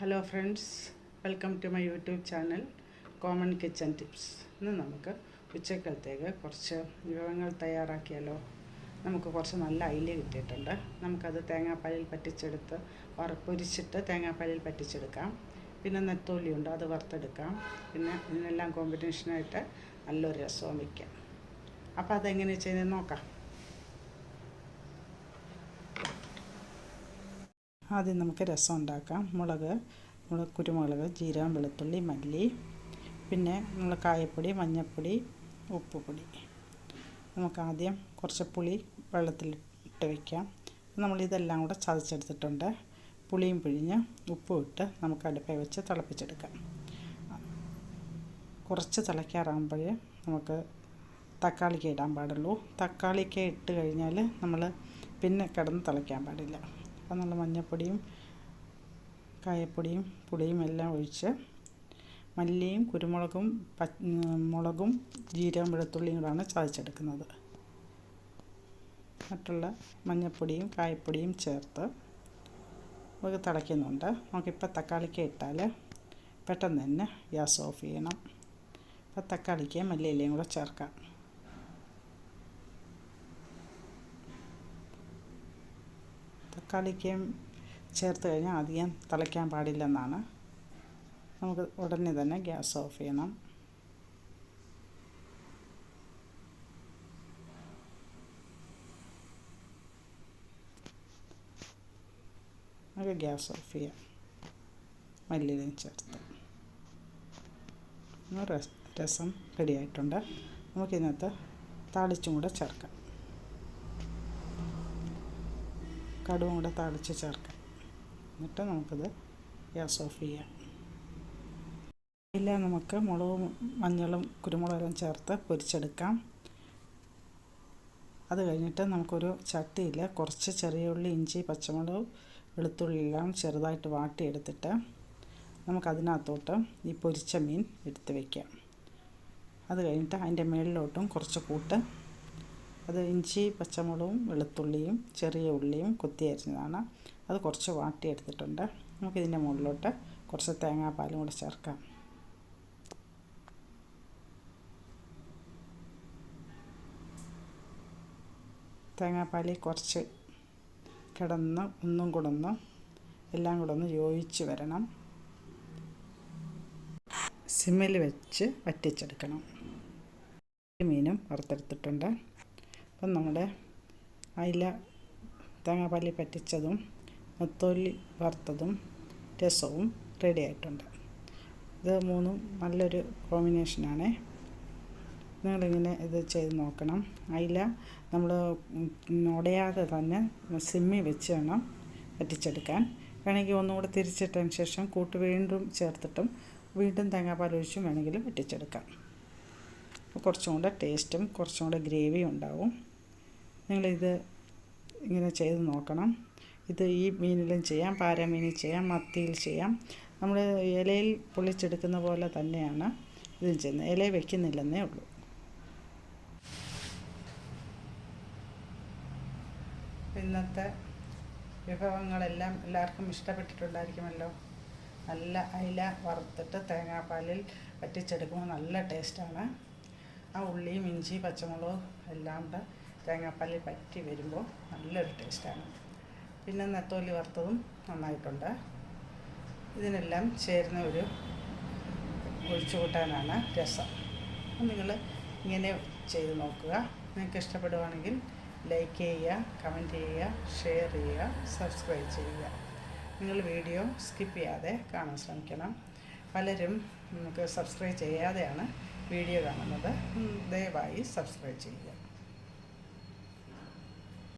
Hello friends welcome to my YouTube channel common kitchen tips ഇന്ന് നമുക്ക് ഉച്ചക്കലത്തേക്ക് കുറച്ച് വിഭവങ്ങൾ തയ്യാറാക്കിയാലോ? നമുക്ക് കുറച്ച് നല്ല അയില കിട്ടിയിട്ടുണ്ട്. നമുക്കത് തേങ്ങാപ്പാലിൽ പറ്റിച്ചെടുത്ത് വറുപ്പൊരിച്ചിട്ട് പൊരിച്ചിട്ട് തേങ്ങാപ്പാലിൽ പറ്റിച്ചെടുക്കാം. പിന്നെ നെത്തോലിയുണ്ട് അത് വറുത്തെടുക്കാം. പിന്നെ ഇതിനെല്ലാം കോമ്പിനേഷനായിട്ട് നല്ലൊരു രസവും വയ്ക്കാം. അപ്പോൾ അതെങ്ങനെ ചെയ്യുന്നത് നോക്കാം. ആദ്യം നമുക്ക് രസം ഉണ്ടാക്കാം. മുളക് മുളക് കുരുമുളക് ജീരകം വെളുത്തുള്ളി മല്ലി പിന്നെ നമ്മൾ കായപ്പൊടി മഞ്ഞൾപ്പൊടി ഉപ്പുപൊടി. നമുക്ക് ആദ്യം കുറച്ച് പുളി വെള്ളത്തിൽ ഇട്ട് വയ്ക്കാം നമ്മളിതെല്ലാം കൂടെ ചതച്ചെടുത്തിട്ടുണ്ട്. പുളിയും പിഴിഞ്ഞ് ഉപ്പും ഇട്ട് നമുക്ക് അടുപ്പിൽ വെച്ച് തിളപ്പിച്ചെടുക്കാം. കുറച്ച് തിളയ്ക്കാറാകുമ്പോൾ നമുക്ക് തക്കാളിക്ക് ഇടാൻ പാടുള്ളൂ. തക്കാളിക്ക് ഇട്ട് കഴിഞ്ഞാൽ നമ്മൾ പിന്നെ കിടന്ന് തിളയ്ക്കാൻ പാടില്ല. അപ്പം നല്ല മഞ്ഞൾപ്പൊടിയും കായപ്പൊടിയും പുളിയും എല്ലാം ഒഴിച്ച് മല്ലിയും കുരുമുളകും മുളകും ജീരകം വെളുത്തുള്ളിയും കൂടാണ് ചതച്ചെടുക്കുന്നത്. മറ്റുള്ള മഞ്ഞൾപ്പൊടിയും കായപ്പൊടിയും ചേർത്ത് നമുക്ക് തിളയ്ക്കുന്നുണ്ട്. നമുക്കിപ്പോൾ തക്കാളിക്ക് ഇട്ടാൽ പെട്ടെന്ന് തന്നെ ഗ്യാസ് ഓഫ് ചെയ്യണം. അപ്പോൾ തക്കാളിക്ക് മല്ലിയിലയും കൂടെ ചേർക്കാം. തക്കാളിക്കയും ചേർത്ത് കഴിഞ്ഞാൽ അധികം തിളയ്ക്കാൻ പാടില്ലെന്നാണ്. നമുക്ക് ഉടനെ തന്നെ ഗ്യാസ് ഓഫ് ചെയ്യണം. നമുക്ക് ഗ്യാസ് ഓഫ് ചെയ്യാം. മല്ലിയിലും ചേർത്ത്. രസം റെഡിയായിട്ടുണ്ട്. നമുക്ക് താളിച്ചും കൂടെ ചേർക്കാം. കടുവും കൂടെ താളിച്ച് ചേർക്കാം. എന്നിട്ട് നമുക്കത് ഗ്യാസ് ഓഫ് ചെയ്യാം. ഇല്ല നമുക്ക് മുളകും മഞ്ഞളും കുരുമുളകും ചേർത്ത് പൊരിച്ചെടുക്കാം. അത് കഴിഞ്ഞിട്ട് നമുക്കൊരു ചട്ടിയിൽ കുറച്ച് ചെറിയ ഉള്ളി ഇഞ്ചി പച്ചമുളക് വെളുത്തുള്ളി എല്ലാം ചെറുതായിട്ട് വാട്ടിയെടുത്തിട്ട് നമുക്കതിനകത്തോട്ട് ഈ പൊരിച്ച മീൻ എടുത്ത് വയ്ക്കാം അത് കഴിഞ്ഞിട്ട് അതിന്റെ മുകളിലോട്ടും കുറച്ച് കൂട്ട് അത് ഇഞ്ചി പച്ചമുളകും വെളുത്തുള്ളിയും ചെറിയ ഉള്ളിയും കൊത്തി അരിഞ്ഞതാണ് അത് കുറച്ച് വാട്ടിയെടുത്തിട്ടുണ്ട്. നമുക്കിതിന്റെ മുകളിലോട്ട് കുറച്ച് തേങ്ങാപ്പാലും കൂടെ ചേർക്കാം. തേങ്ങാപ്പാലിൽ കുറച്ച് കിടന്ന് ഒന്നും കൂടെ ഒന്ന് എല്ലാം കൂടെ ഒന്ന് യോജിച്ച് വരണം. സിമ്മിൽ വെച്ച് വറ്റിച്ചെടുക്കണം. മീനും വറുത്തെടുത്തിട്ടുണ്ട്. അപ്പം നമ്മുടെ അയില തേങ്ങാപ്പാലിൽ പറ്റിച്ചതും മുത്തോലി വറുത്തതും രസവും റെഡി ആയിട്ടുണ്ട്. ഇത് മൂന്നും നല്ലൊരു കോമ്പിനേഷനാണ് നിങ്ങളിങ്ങനെ ഇത് ചെയ്ത് നോക്കണം. അയില നമ്മൾ ഉടയാതെ തന്നെ സിമ്മി വെച്ച് വേണം പറ്റിച്ചെടുക്കാൻ വേണമെങ്കിൽ ഒന്നുകൂടെ തിരിച്ചിട്ടതിന് ശേഷം കൂട്ട് വീണ്ടും ചേർത്തിട്ടും വീണ്ടും തേങ്ങാപ്പാൽ ഒഴിച്ചും വേണമെങ്കിൽ പറ്റിച്ചെടുക്കാം കുറച്ചും കൂടെ ടേസ്റ്റും കുറച്ചും കൂടെ ഗ്രേവിയും ഉണ്ടാവും. നിങ്ങളിത് ഇങ്ങനെ ചെയ്ത് നോക്കണം. ഇത് ഈ മീനിലും ചെയ്യാം പാരമീനിൽ ചെയ്യാം മത്തിയിൽ ചെയ്യാം. നമ്മൾ ഇലയിൽ പൊളിച്ചെടുക്കുന്ന പോലെ തന്നെയാണ് ഇതും ചെയ്യുന്നത്. ഇല വെക്കുന്നില്ലെന്നേ ഉള്ളൂ. ഇന്നത്തെ വിഭവങ്ങളെല്ലാം എല്ലാവർക്കും ഇഷ്ടപ്പെട്ടിട്ടുണ്ടായിരിക്കുമല്ലോ. നല്ല അയില വറുത്തിട്ട് തേങ്ങാപ്പാലിൽ വറ്റിച്ചെടുക്കുമ്പോൾ നല്ല ടേസ്റ്റാണ്. ആ ഉള്ളിയും ഇഞ്ചി പച്ചമുളകും എല്ലാം കൂടെ തേങ്ങാപ്പാലിൽ പറ്റി വരുമ്പോൾ നല്ലൊരു ടേസ്റ്റാണ്. പിന്നെ നെത്തോലി വറുത്തതും നന്നായിട്ടുണ്ട്. ഇതിനെല്ലാം ചേരുന്ന ഒരു ഒഴിച്ചു കൂട്ടാനാണ് രസം നിങ്ങൾ ഇങ്ങനെ ചെയ്ത് നോക്കുക. നിങ്ങൾക്ക് ഇഷ്ടപ്പെടുവാണെങ്കിൽ ലൈക്ക് ചെയ്യുക കമന്റ് ചെയ്യുക ഷെയർ ചെയ്യുക സബ്സ്ക്രൈബ് ചെയ്യുക. നിങ്ങൾ വീഡിയോ സ്കിപ്പ് ചെയ്യാതെ കാണാൻ ശ്രമിക്കണം. പലരും നമുക്ക് സബ്സ്ക്രൈബ് ചെയ്യാതെയാണ് വീഡിയോ കാണുന്നത്. ദയവായി സബ്സ്ക്രൈബ് ചെയ്യുക.